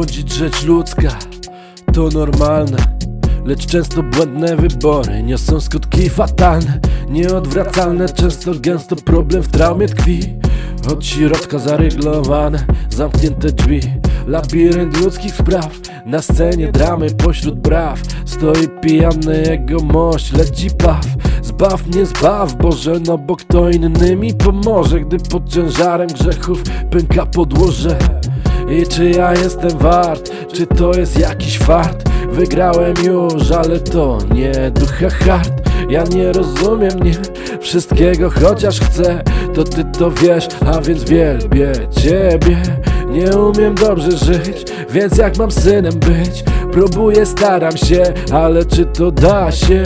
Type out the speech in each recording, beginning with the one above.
Błądzić rzecz ludzka to normalne. Lecz często błędne wybory niosą skutki fatalne Nieodwracalne, często gęsto problem w traumie tkwi. Od środka zaryglowane, zamknięte drzwi Labirynt ludzkich spraw. Na scenie dramy pośród braw Stoi pijany jego mość, leci paw. Zbaw mnie, zbaw Boże, no bo kto inny mi pomoże Gdy pod ciężarem grzechów pęka podłoże i czy ja jestem wart? Czy to jest jakiś fart? Wygrałem już, ale to nie ducha hard Ja nie rozumiem, nie wszystkiego, chociaż chcę To ty to wiesz, a więc wielbię ciebie Nie umiem dobrze żyć, więc jak mam synem być? Próbuję, staram się, ale czy to da się?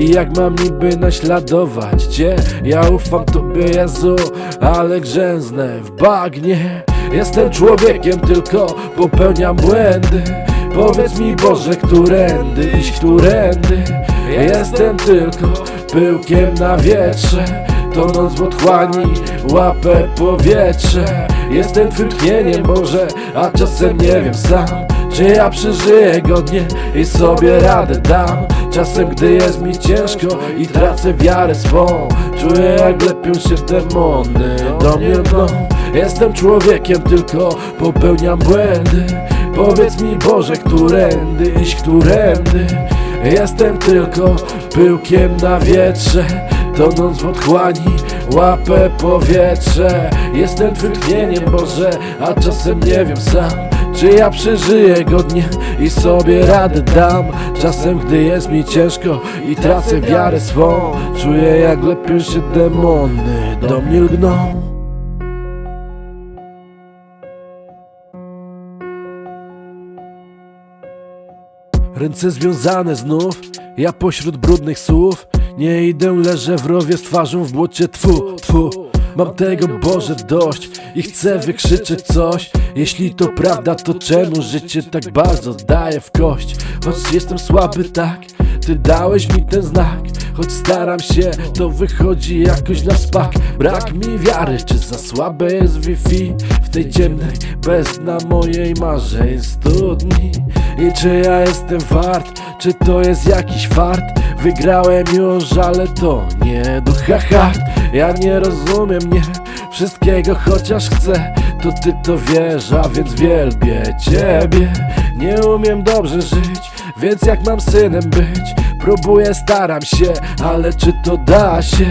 I jak mam niby naśladować Cię? Ja ufam Tobie Jezu, ale grzęznę w bagnie. Jestem człowiekiem, tylko popełniam błędy. Powiedz mi Boże, którędy iść, którędy? Jestem tylko pyłkiem na wietrze Tonąc w otchłani, łapę powietrze. Jestem Twym tchnieniem Boże, a czasem nie wiem sam Czy ja przeżyję godnie i sobie radę dam? Czasem gdy jest mi ciężko i tracę wiarę swą Czuję jak lepią się demony do mnie lgną. Jestem człowiekiem, tylko popełniam błędy. Powiedz mi Boże, którędy iść, którędy? Jestem tylko pyłkiem na wietrze Tonąc w otchłani, łapę powietrze. Jestem Twym tchnieniem Boże, a czasem nie wiem sam czy ja przeżyję godnie i sobie radę dam? Czasem gdy jest mi ciężko i tracę wiarę swą Czuję jak lepią się demony do mnie lgną. Ręce związane znów, ja pośród brudnych słów. Nie idę, leżę w rowie z twarzą w błocie, tfu, tfu Mam tego Boże dość i chcę wykrzyczeć coś Jeśli to prawda, to czemu życie tak bardzo daje w kość? Choć jestem słaby, tak, ty dałeś mi ten znak Choć staram się, to wychodzi jakoś na spak Brak mi wiary, czy za słabe jest Wi-Fi W tej ciemnej, bez na mojej marzeń studni I czy ja jestem wart, czy to jest jakiś fart? Wygrałem już, ale to nie ducha hard Ja nie rozumiem, nie wszystkiego, chociaż chcę To ty to wiesz, a więc wielbię ciebie Nie umiem dobrze żyć, więc jak mam synem być? Próbuję, staram się, ale czy to da się?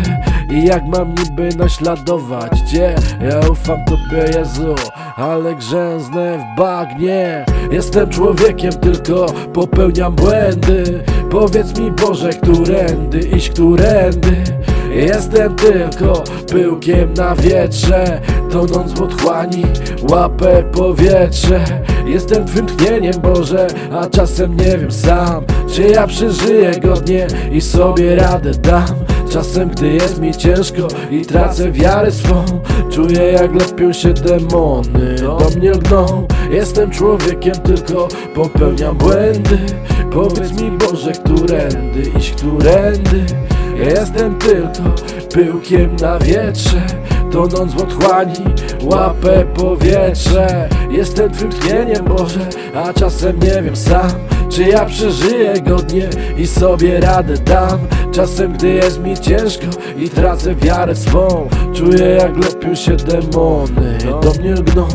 I jak mam niby naśladować Cię? Ja ufam Tobie Jezu, ale grzęznę w bagnie Jestem człowiekiem, tylko popełniam błędy Powiedz mi Boże, którędy iść, którędy? Jestem tylko pyłkiem na wietrze Tonąc w otchłani, łapę powietrze. Jestem Twym tchnieniem Boże, a czasem nie wiem sam Czy ja przeżyję godnie i sobie radę dam. Czasem gdy jest mi ciężko i tracę wiarę swą Czuję jak lepią się demony. Do mnie lgną Jestem człowiekiem, tylko popełniam błędy. Powiedz mi Boże, którędy iść, którędy? Jestem tylko pyłkiem na wietrze Tonąc w otchłani, łapę powietrze. Jestem Twym tchnieniem Boże, a czasem nie wiem sam Czy ja przeżyję godnie i sobie radę dam. Czasem gdy jest mi ciężko i tracę wiarę swą Czuję jak lepią się demony. Do mnie lgną